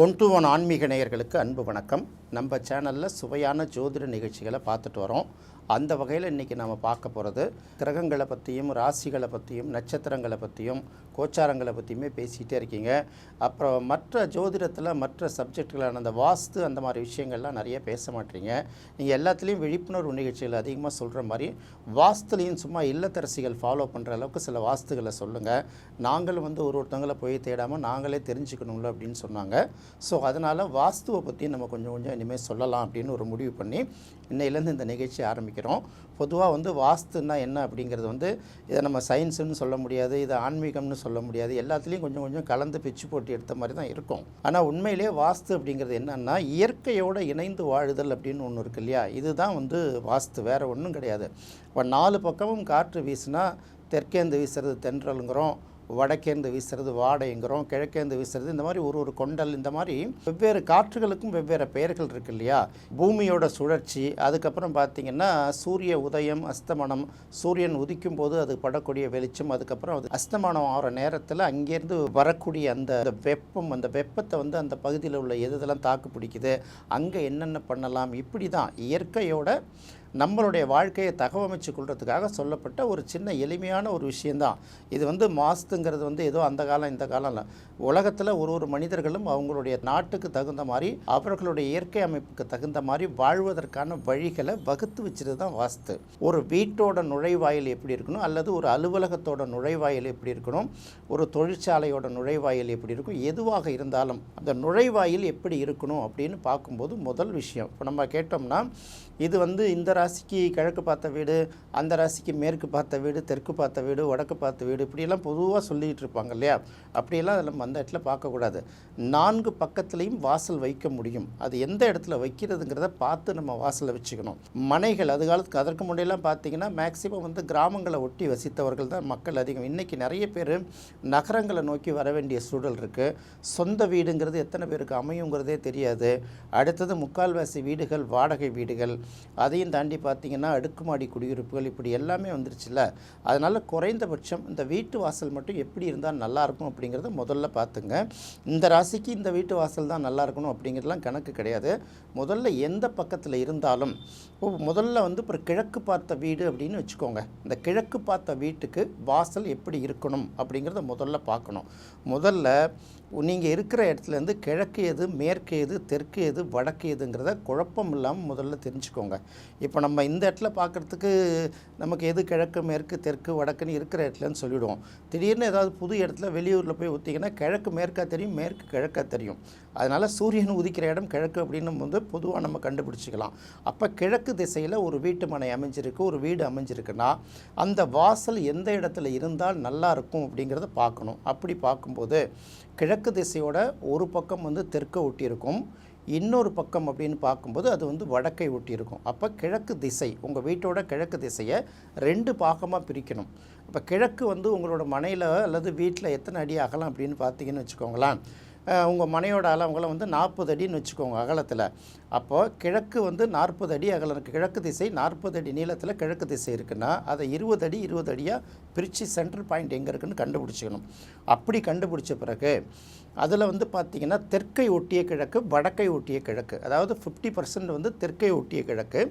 One to one ஆன்மீக நேயர்களுக்கு அன்பு வணக்கம். நம்ம சேனலில் சுவையான ஜோதிட நிகழ்ச்சிகளை பார்த்துட்டு வரோம். அந்த வகையில் இன்றைக்கி நம்ம பார்க்க போகிறது கிரகங்களை பற்றியும் ராசிகளை பற்றியும் நட்சத்திரங்களை பற்றியும் கோச்சாரங்களை பற்றியுமே பேசிகிட்டே இருக்கீங்க. அப்புறம் மற்ற ஜோதிடத்தில் மற்ற சப்ஜெக்டுகளான அந்த வாஸ்து அந்த மாதிரி விஷயங்கள்லாம் நிறைய பேச மாட்டீங்க. நீங்கள் எல்லாத்துலேயும் விழிப்புணர்வு நிகழ்ச்சிகள் அதிகமாக சொல்கிற மாதிரி வாஸ்துலேயும் சும்மா இல்லத்தரசிகள் ஃபாலோ பண்ணுற அளவுக்கு சில வாஸ்துகளை சொல்லுங்கள் நாங்களும் வந்து ஒரு ஒருத்தவங்களை போய் தேடாமல் நாங்களே தெரிஞ்சுக்கணும்ல அப்படின்னு சொன்னாங்க. ஸோ அதனால் வாஸ்துவை பற்றி நம்ம கொஞ்சம் கொஞ்சம் இனிமேல் சொல்லலாம் அப்படின்னு ஒரு முடிவு பண்ணி இன்னையிலேருந்து இந்த நிகழ்ச்சி ஆரம்பிக்கிறோம். பொதுவாக வந்து வாஸ்துன்னா என்ன அப்படிங்கிறது வந்து இதை நம்ம சயின்ஸுன்னு சொல்ல முடியாது இது ஆன்மீகம்னு சொல்ல முடியாது எல்லாத்துலேயும் கொஞ்சம் கொஞ்சம் கலந்து பிச்சு போட்டு எடுத்த மாதிரி தான் இருக்கும். ஆனால் உண்மையிலே வாஸ்து அப்படிங்கிறது என்னன்னா இயற்கையோடு இணைந்து வாழுதல் அப்படின்னு ஒன்று இருக்கு இல்லையா? இதுதான் வந்து வாஸ்து வேறு ஒன்றும் கிடையாது. இப்போ நாலு பக்கமும் காற்று வீசுனா தெற்கேந்து வீசுறது தென்றலுங்கிறோம். வடக்கேந்து வீசுறது வாடைங்கிறோம் கிழக்கேந்து வீசுறது இந்த மாதிரி ஒரு ஒரு கொண்டல் இந்த மாதிரி வெவ்வேறு காற்றுகளுக்கும் வெவ்வேறு பெயர்கள் இருக்கு இல்லையா? பூமியோட சுழற்சி அதுக்கப்புறம் பார்த்தீங்கன்னா சூரிய உதயம் அஸ்தமனம் சூரியன் உதிக்கும் போது அது படக்கூடிய வெளிச்சம் அதுக்கப்புறம் அது அஸ்தமனம் ஆகிற நேரத்தில் அங்கேருந்து வரக்கூடிய அந்த அந்த வெப்பம் அந்த வெப்பத்தை வந்து அந்த பகுதியில் உள்ள எது இதெல்லாம் தாக்கு பிடிக்குது அங்கே என்னென்ன பண்ணலாம் இப்படி தான் இயற்கையோட நம்மளுடைய வாழ்க்கையை தகவமைச்சு கொள்றதுக்காக சொல்லப்பட்ட ஒரு சின்ன எளிமையான ஒரு விஷயந்தான் இது வந்து மாஸ்துங்கிறது வந்து ஏதோ அந்த காலம் இந்த காலம் இல்லை. உலகத்தில் ஒரு ஒரு மனிதர்களும் அவங்களுடைய நாட்டுக்கு தகுந்த மாதிரி அவர்களுடைய இயற்கை அமைப்புக்கு தகுந்த மாதிரி வாழ்வதற்கான வழிகளை வகுத்து வச்சது தான் வாஸ்து. ஒரு வீட்டோட நுழைவாயில் எப்படி இருக்கணும்? அல்லது ஒரு அலுவலகத்தோட நுழைவாயில் எப்படி இருக்கணும்? ஒரு தொழிற்சாலையோட நுழைவாயில் எப்படி இருக்கும்? எதுவாக இருந்தாலும் அந்த நுழைவாயில் எப்படி இருக்கணும் அப்படின்னு பார்க்கும்போது முதல் விஷயம். இப்போ நம்ம கேட்டோம்னா இது வந்து இந்த ராசிக்கு கிழக்கு பார்த்த வீடு அந்த ராசிக்கு மேற்கு பார்த்த வீடு தெற்கு பார்த்த வீடு வடக்கு பார்த்த வீடு இப்படியெல்லாம் பொதுவாக சொல்லிகிட்டு இருப்பாங்க இல்லையா? அப்படியெல்லாம் அதில் அந்த இடத்துல பார்க்கக்கூடாது. நான்கு பக்கத்துலேயும் வாசல் வைக்க முடியும். அது எந்த இடத்துல வைக்கிறதுங்கிறத பார்த்து நம்ம வாசலை வச்சுக்கணும். மனைகள் அது காலத்துக்கு அதற்கு முன்னெல்லாம் பார்த்தீங்கன்னா மேக்சிமம் வந்து கிராமங்களை ஒட்டி வசித்தவர்கள் தான் மக்கள் அதிகம். இன்றைக்கி நிறைய பேர் நகரங்களை நோக்கி வர வேண்டிய சூழல் இருக்குது சொந்த வீடுங்கிறது எத்தனை பேருக்கு அமையுங்கிறதே தெரியாது. அடுத்தது முக்கால்வாசி வீடுகள் வாடகை வீடுகள். அதையும் தாண்டி பார்த்தீங்கன்னா அடுக்குமாடி குடியிருப்புகள் இப்படி எல்லாமே வந்துருச்சுல்ல. அதனால் குறைந்தபட்சம் இந்த வீட்டு வாசல் மட்டும் எப்படி இருந்தால் நல்லாயிருக்கும் அப்படிங்கிறத முதல்ல பார்த்துங்க. இந்த ராசிக்கு இந்த வீட்டு வாசல் தான் நல்லா இருக்கணும் அப்படிங்கிறதுலாம் கணக்கு கிடையாது. முதல்ல எந்த பக்கத்தில் இருந்தாலும் முதல்ல வந்து இப்போ கிழக்கு பார்த்த வீடு அப்படின்னு வச்சுக்கோங்க. இந்த கிழக்கு பார்த்த வீட்டுக்கு வாசல் எப்படி இருக்கணும் அப்படிங்கிறத முதல்ல பார்க்கணும். முதல்ல நீங்கள் இருக்கிற இடத்துலேருந்து கிழக்கு எது மேற்கு எது தெற்கு எது வடக்கு எதுங்கிறத குழப்பம் இல்லாமல் முதல்ல தெரிஞ்சுக்கோங்க. இப்போ நம்ம இந்த இடத்துல பார்க்குறதுக்கு நமக்கு எது கிழக்கு மேற்கு தெற்கு வடக்குன்னு இருக்கிற இடத்துலன்னு சொல்லிவிடுவோம் திடீர்னு ஏதாவது புது இடத்துல வெளியூரில் போய் ஊற்றிங்கன்னா கிழக்கு மேற்காக தெரியும் மேற்கு கிழக்காக தெரியும். அதனால் சூரியன் உதிக்கிற இடம் கிழக்கு அப்படின்னு வந்து பொதுவாக நம்ம கண்டுபிடிச்சிக்கலாம். அப்போ கிழக்கு திசையில் ஒரு வீட்டு மனை அமைஞ்சிருக்கு ஒரு வீடு அமைஞ்சிருக்குன்னா அந்த வாசல் எந்த இடத்துல இருந்தால் நல்லா இருக்கும் அப்படிங்கிறத பார்க்கணும். அப்படி பார்க்கும்போது கிழக்கு திசையோட ஒரு பக்கம் வந்து தெற்கை ஒட்டியிருக்கும். இன்னொரு பக்கம் அப்படின்னு பார்க்கும்போது அது வந்து வடக்கை ஒட்டியிருக்கும். அப்போ கிழக்கு திசை உங்கள் வீட்டோட கிழக்கு திசையை ரெண்டு பாகமாக பிரிக்கணும். இப்போ கிழக்கு வந்து உங்களோட மனையில் அல்லது வீட்டில் எத்தனை அடி அகலாம் அப்படின்னு பார்த்தீங்கன்னு வச்சுக்கோங்களேன். உங்கள் மனையோட அளவுகளை வந்து நாற்பது அடின்னு வச்சுக்கோங்க அகலத்தில். அப்போது கிழக்கு வந்து நாற்பது அடி அகலம் இருக்குது கிழக்கு திசை நாற்பது அடி நீளத்தில் கிழக்கு திசை இருக்குன்னா அதை இருபது அடி இருபது அடியாக பிரித்து சென்ட்ரல் பாயிண்ட் எங்கே இருக்குன்னு கண்டுபிடிச்சிக்கணும். அப்படி கண்டுபிடிச்ச பிறகு அதில் வந்து பார்த்திங்கன்னா தெற்கை ஒட்டிய கிழக்கு வடக்கை ஒட்டிய கிழக்கு அதாவது ஃபிஃப்டி பர்சன்ட் வந்து தெற்கை ஒட்டிய கிழக்கு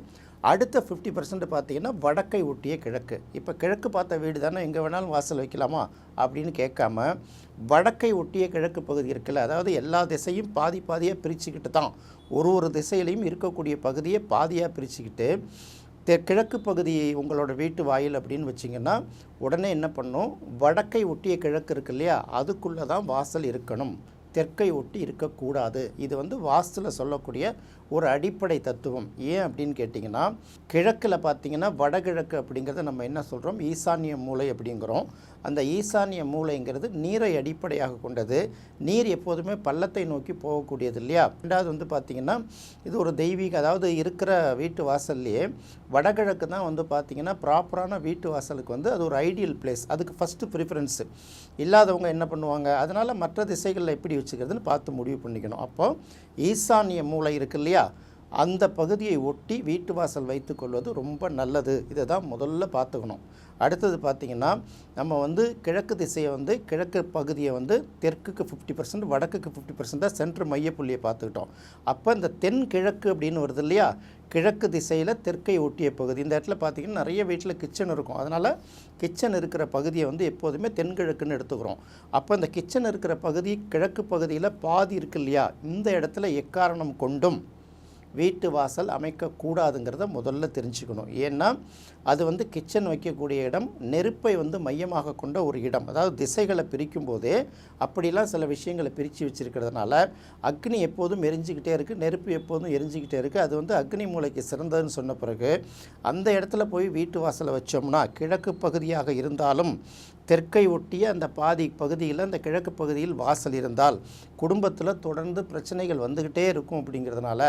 அடுத்த ஃபிஃப்டி பர்சன்ட் பார்த்தீங்கன்னா வடக்கை ஒட்டிய கிழக்கு. இப்போ கிழக்கு பார்த்த வீடு தானே எங்கே வேணாலும் வாசல் வைக்கலாமா அப்படின்னு கேட்காம வடக்கை ஒட்டிய கிழக்கு பகுதி இருக்குல்ல அதாவது எல்லா திசையும் பாதி பாதியாக பிரிச்சுக்கிட்டு தான் ஒரு ஒரு திசையிலையும் இருக்கக்கூடிய பகுதியை பாதியாக பிரிச்சுக்கிட்டு தெ கிழக்கு பகுதி உங்களோட வீட்டு வாயில் அப்படின்னு வச்சிங்கன்னா உடனே என்ன பண்ணும்? வடக்கை ஒட்டிய கிழக்கு இருக்கு இல்லையா அதுக்குள்ளே தான் வாசல் இருக்கணும். தெற்கை ஒட்டி இருக்கக்கூடாது. இது வந்து வாஸ்துவில் சொல்லக்கூடிய ஒரு அடிப்படை தத்துவம். ஏன் அப்படின்னு கேட்டிங்கன்னா கிழக்கில் பார்த்தீங்கன்னா வடகிழக்கு அப்படிங்கிறத நம்ம என்ன சொல்கிறோம் ஈசானிய மூலை அப்படிங்கிறோம். அந்த ஈசானிய மூலைங்கிறது நீரை அடிப்படையாக கொண்டது. நீர் எப்போதுமே பள்ளத்தை நோக்கி போகக்கூடியது இல்லையா? ரெண்டாவது வந்து பார்த்திங்கன்னா இது ஒரு தெய்வீக அதாவது இருக்கிற வீட்டு வாசல்லையே வடகிழக்கு தான் வந்து பார்த்திங்கன்னா ப்ராப்பரான வீட்டு வாசலுக்கு வந்து அது ஒரு ஐடியல் பிளேஸ் அதுக்கு ஃபஸ்ட்டு ப்ரிஃபரன்ஸு இல்லாதவங்க என்ன பண்ணுவாங்க? அதனால் மற்ற திசைகளில் எப்படி வச்சுக்கிறதுன்னு பார்த்து முடிவு பண்ணிக்கணும். அப்போது ஈசானிய மூலை இருக்கு இல்லையா? அந்த பகுதியை ஒட்டி வீட்டு வாசல் வைத்துக்கொள்வது ரொம்ப நல்லது. இதை தான் முதல்ல பார்த்துக்கணும். அடுத்தது பார்த்திங்கன்னா நம்ம வந்து கிழக்கு திசையை வந்து கிழக்கு பகுதியை வந்து தெற்குக்கு ஃபிஃப்டி பர்சன்ட் வடக்குக்கு ஃபிஃப்டி பர்சன்டாக சென்ட்ரு மையப்புள்ளியை பார்த்துக்கிட்டோம். அப்போ இந்த தென் கிழக்கு அப்படின்னு வருது இல்லையா? கிழக்கு திசையில் தெற்கை ஒட்டிய பகுதி. இந்த இடத்துல பார்த்திங்கன்னா நிறைய வீட்டில் கிச்சன் இருக்கும். அதனால் கிச்சன் இருக்கிற பகுதியை வந்து எப்போதுமே தென்கிழக்குன்னு எடுத்துக்கிறோம். அப்போ இந்த கிச்சன் இருக்கிற பகுதி கிழக்கு பகுதியில் பாதி இருக்கு இல்லையா? இந்த இடத்துல எக்காரணம் கொண்டும் வீட்டு வாசல் அமைக்கக்கூடாதுங்கிறத முதல்ல தெரிஞ்சுக்கணும். ஏன்னா அது வந்து கிச்சன் வைக்கக்கூடிய இடம் நெருப்பை வந்து மையமாக கொண்ட ஒரு இடம். அதாவது திசைகளை பிரிக்கும் போதே அப்படிலாம் சில விஷயங்களை பிரித்து வச்சுருக்கிறதுனால அக்னி எப்போதும் எரிஞ்சிக்கிட்டே இருக்குது நெருப்பு எப்போதும் எரிஞ்சிக்கிட்டே இருக்குது அது வந்து அக்னி மூளைக்கு சிறந்ததுன்னு சொன்ன பிறகு அந்த இடத்துல போய் வீட்டு வாசலை வச்சோம்னா கிழக்கு பகுதியாக இருந்தாலும் தெற்கை ஒட்டிய அந்த பாதி பகுதியில் அந்த கிழக்கு பகுதியில் வாசல் இருந்தால் குடும்பத்தில் தொடர்ந்து பிரச்சனைகள் வந்துக்கிட்டே இருக்கும் அப்படிங்கிறதுனால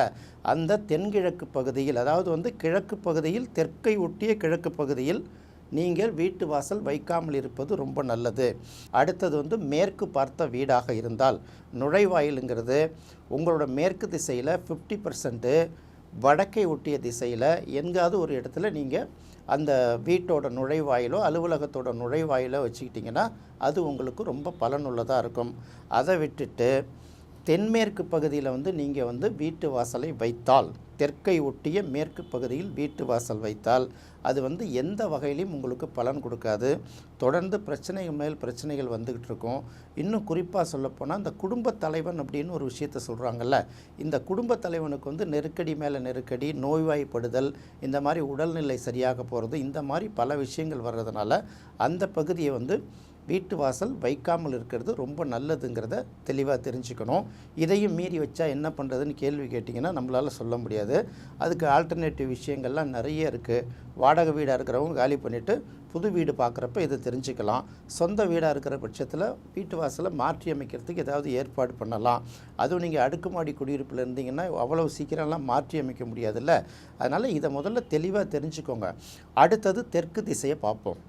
அந்த தென்கிழக்கு பகுதியில் அதாவது வந்து கிழக்கு பகுதியில் தெற்கை ஒட்டிய கிழக்கு பகுதியில் நீங்கள் வீட்டு வாசல் வைக்காமல் இருப்பது ரொம்ப நல்லது. அடுத்தது வந்து மேற்கு பார்த்த வீடாக இருந்தால் நுழைவாயிலுங்கிறது உங்களோட மேற்கு திசையில் ஃபிஃப்டி பர்சன்ட்டு வடக்கை ஒட்டிய திசையில் எங்காவது ஒரு இடத்துல நீங்கள் அந்த வீட்டோட நுழைவாயிலோ அலுவலகத்தோட நுழைவாயிலோ வச்சுக்கிட்டிங்கன்னா அது உங்களுக்கு ரொம்ப பலனுள்ளதாக இருக்கும். அதை விட்டுட்டு தென்மேற்கு பகுதியில் வந்து நீங்கள் வந்து வீட்டு வாசலை வைத்தால் தெற்கை ஒட்டிய மேற்கு பகுதியில் வீட்டு வாசல் வைத்தால் அது வந்து எந்த வகையிலையும் உங்களுக்கு பலன் கொடுக்காது. தொடர்ந்து பிரச்சனைகள் மேல் பிரச்சனைகள் வந்துக்கிட்டு இருக்கும். இன்னும் குறிப்பாக சொல்லப்போனால் இந்த குடும்ப தலைவன் அப்படின்னு ஒரு விஷயத்த சொல்கிறாங்கல்ல இந்த குடும்ப தலைவனுக்கு வந்து நெருக்கடி மேலே நெருக்கடி நோய்வாய்ப்படுதல் இந்த மாதிரி உடல்நிலை சரியாக போகிறது இந்த மாதிரி பல விஷயங்கள் வர்றதுனால அந்த பகுதியை வந்து வீட்டு வாசல் வைக்காமல் இருக்கிறது ரொம்ப நல்லதுங்கிறத தெளிவாக தெரிஞ்சுக்கணும். இதையும் மீறி வச்சா என்ன பண்ணுறதுன்னு கேள்வி கேட்டிங்கன்னா நம்மளால் சொல்ல முடியாது. அதுக்கு ஆல்டர்னேட்டிவ் விஷயங்கள்லாம் நிறைய இருக்குது வாடகை வீடாக இருக்கிறவங்க காலி பண்ணிவிட்டு புது வீடு பார்க்குறப்ப இதை தெரிஞ்சுக்கலாம். சொந்த வீடாக இருக்கிற பட்சத்தில் வீட்டு வாசலை மாற்றி அமைக்கிறதுக்கு ஏதாவது ஏற்பாடு பண்ணலாம். அதுவும் நீங்கள் அடுக்குமாடி குடியிருப்பில் இருந்தீங்கன்னா அவ்வளோ சீக்கிரம்லாம் மாற்றி அமைக்க முடியாதுல்ல. அதனால் இதை முதல்ல தெளிவாக தெரிஞ்சுக்கோங்க. அடுத்தது தெற்கு திசையை பார்ப்போம்.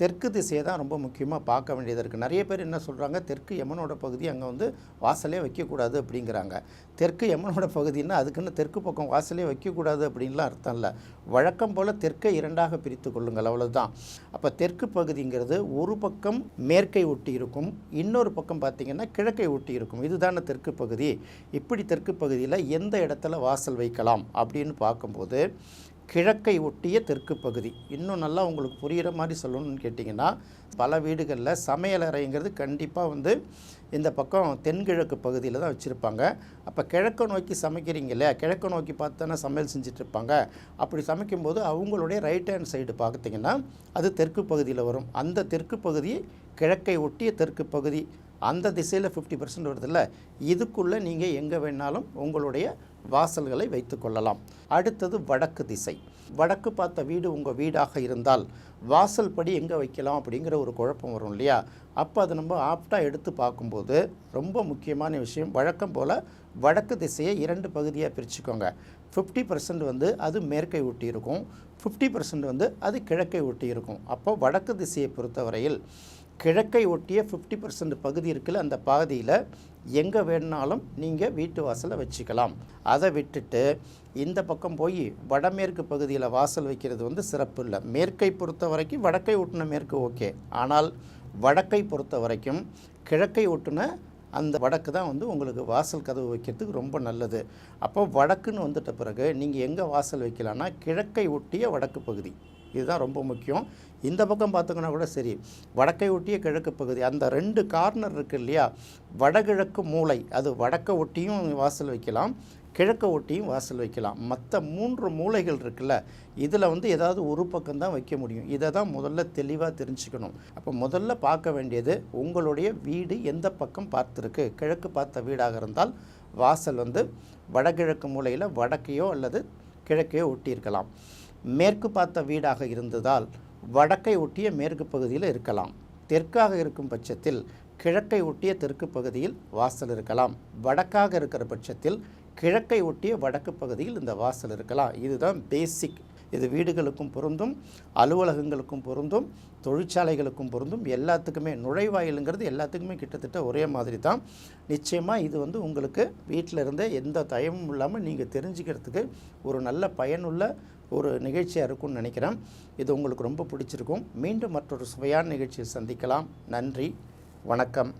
தெற்கு திசையை தான் ரொம்ப முக்கியமாக பார்க்க வேண்டியது இருக்குது நிறைய பேர் என்ன சொல்கிறாங்க தெற்கு யமனோட பகுதி அங்கே வந்து வாசலே வைக்கக்கூடாது அப்படிங்கிறாங்க. தெற்கு யமனோட பகுதின்னா அதுக்குன்னு தெற்கு பக்கம் வாசலே வைக்கக்கூடாது அப்படின்லாம் அர்த்தம் இல்லை. வழக்கம் போல் தெற்கை இரண்டாக பிரித்து கொள்ளுங்கள். அவ்வளோதான் அப்போ தெற்கு பகுதிங்கிறது ஒரு பக்கம் மேற்கை ஒட்டி இருக்கும். இன்னொரு பக்கம் பார்த்திங்கன்னா கிழக்கை ஒட்டி இருக்கும். இதுதான தெற்கு பகுதி. இப்படி தெற்கு பகுதியில் எந்த இடத்துல வாசல் வைக்கலாம் அப்படின்னு பார்க்கும்போது கிழக்கை ஒட்டிய தெற்கு பகுதி. இன்னும் நல்லா உங்களுக்கு புரிகிற மாதிரி சொல்லணும்னு கேட்டிங்கன்னா பல வீடுகளில் சமையலறைங்கிறது கண்டிப்பாக வந்து இந்த பக்கம் தென்கிழக்கு பகுதியில் தான் வச்சுருப்பாங்க. அப்போ கிழக்க நோக்கி சமைக்கிறீங்க இல்லையா? கிழக்க நோக்கி பார்த்து சமையல் செஞ்சிட்ருப்பாங்க அப்படி சமைக்கும்போது அவங்களுடைய ரைட் ஹேண்ட் சைடு பார்த்தீங்கன்னா அது தெற்கு பகுதியில் வரும். அந்த தெற்கு பகுதி கிழக்கை ஒட்டிய தெற்கு பகுதி. அந்த திசையில் ஃபிஃப்டி பர்சன்ட் வருதில்ல இதுக்குள்ளே நீங்கள் எங்கே வேணாலும் உங்களுடைய வாசல்களை வைத்து கொள்ளலாம். அடுத்தது வடக்கு திசை. வடக்கு பார்த்த வீடு உங்கள் வீடாக இருந்தால் வாசல் படி எங்கே வைக்கலாம் அப்படிங்கிற ஒரு குழப்பம் வரும் இல்லையா? அப்போ அதை நம்ம ஆப்டாக எடுத்து பார்க்கும்போது ரொம்ப முக்கியமான விஷயம். வழக்கம் போல் வடக்கு திசையை இரண்டு பகுதியாக பிரிச்சுக்கோங்க. ஃபிஃப்டி பர்சன்ட் வந்து அது மேற்கை ஒட்டி இருக்கும். ஃபிஃப்டி பர்சன்ட் வந்து அது கிழக்கை ஒட்டி இருக்கும். அப்போ வடக்கு திசையை பொறுத்தவரையில் கிழக்கை ஒட்டிய ஃபிஃப்டி பர்சன்ட் பகுதி இருக்குல்ல அந்த பகுதியில் எங்கே வேணுனாலும் நீங்கள் வீட்டு வாசலை வச்சுக்கலாம். அதை விட்டுட்டு இந்த பக்கம் போய் வடமேற்கு பகுதியில் வாசல் வைக்கிறது வந்து சிறப்பு இல்லை. மேற்கை பொறுத்த வரைக்கும் வடக்கை ஒட்டின மேற்கு ஓகே. ஆனால் வடக்கை பொறுத்த வரைக்கும் கிழக்கை ஒட்டின அந்த வடக்கு தான் வந்து உங்களுக்கு வாசல் கதவு வைக்கிறதுக்கு ரொம்ப நல்லது. அப்போ வடக்குன்னு வந்துட்ட பிறகு நீங்கள் எங்கே வாசல் வைக்கலான்னா கிழக்கை ஒட்டிய வடக்கு பகுதி. இதுதான் ரொம்ப முக்கியம். இந்த பக்கம் பார்த்திங்கன்னா கூட சரி வடக்கை ஒட்டிய கிழக்கு பகுதி. அந்த ரெண்டு கார்னர் இருக்குது இல்லையா? வடகிழக்கு மூலை. அது வடக்கை ஒட்டியும் வாசல் வைக்கலாம். கிழக்க ஒட்டியும் வாசல் வைக்கலாம். மற்ற மூன்று மூலைகள் இருக்குல்ல இதில் வந்து ஏதாவது ஒரு பக்கம் தான் வைக்க முடியும். இதை தான் முதல்ல தெளிவாக தெரிஞ்சுக்கணும். அப்போ முதல்ல பார்க்க வேண்டியது உங்களுடைய வீடு எந்த பக்கம் பார்த்துருக்கு? கிழக்கு பார்த்த வீடாக இருந்தால் வாசல் வந்து வடகிழக்கு மூலையில் வடக்கையோ அல்லது கிழக்கையோ ஒட்டியிருக்கலாம். மேற்கு பார்த்த வீடாக இருந்ததால் வடக்கை ஒட்டிய மேற்கு பகுதியில் இருக்கலாம். தெற்காக இருக்கும் பட்சத்தில் கிழக்கை ஒட்டிய தெற்கு பகுதியில் வாசல் இருக்கலாம். வடக்காக இருக்கிற பட்சத்தில் கிழக்கை ஒட்டிய வடக்கு பகுதியில் இந்த வாசல் இருக்கலாம். இதுதான் பேசிக் இது வீடுகளுக்கும் பொருந்தும் அலுவலகங்களுக்கும் பொருந்தும் தொழிற்சாலைகளுக்கும் பொருந்தும் எல்லாத்துக்குமே நுழைவாயிலுங்கிறது எல்லாத்துக்குமே கிட்டத்தட்ட ஒரே மாதிரி தான் நிச்சயமாக இது வந்து உங்களுக்கு வீட்டில் இருந்தே எந்த தயமும் இல்லாமல் நீங்கள் தெரிஞ்சுக்கிறதுக்கு ஒரு நல்ல பயனுள்ள ஒரு நிகழ்ச்சியாக இருக்கும்னு நினைக்கிறேன். இது உங்களுக்கு ரொம்ப பிடிச்சிருக்கும். மீண்டும் மற்றொரு சுவையான நிகழ்ச்சியை சந்திக்கலாம். நன்றி. வணக்கம்.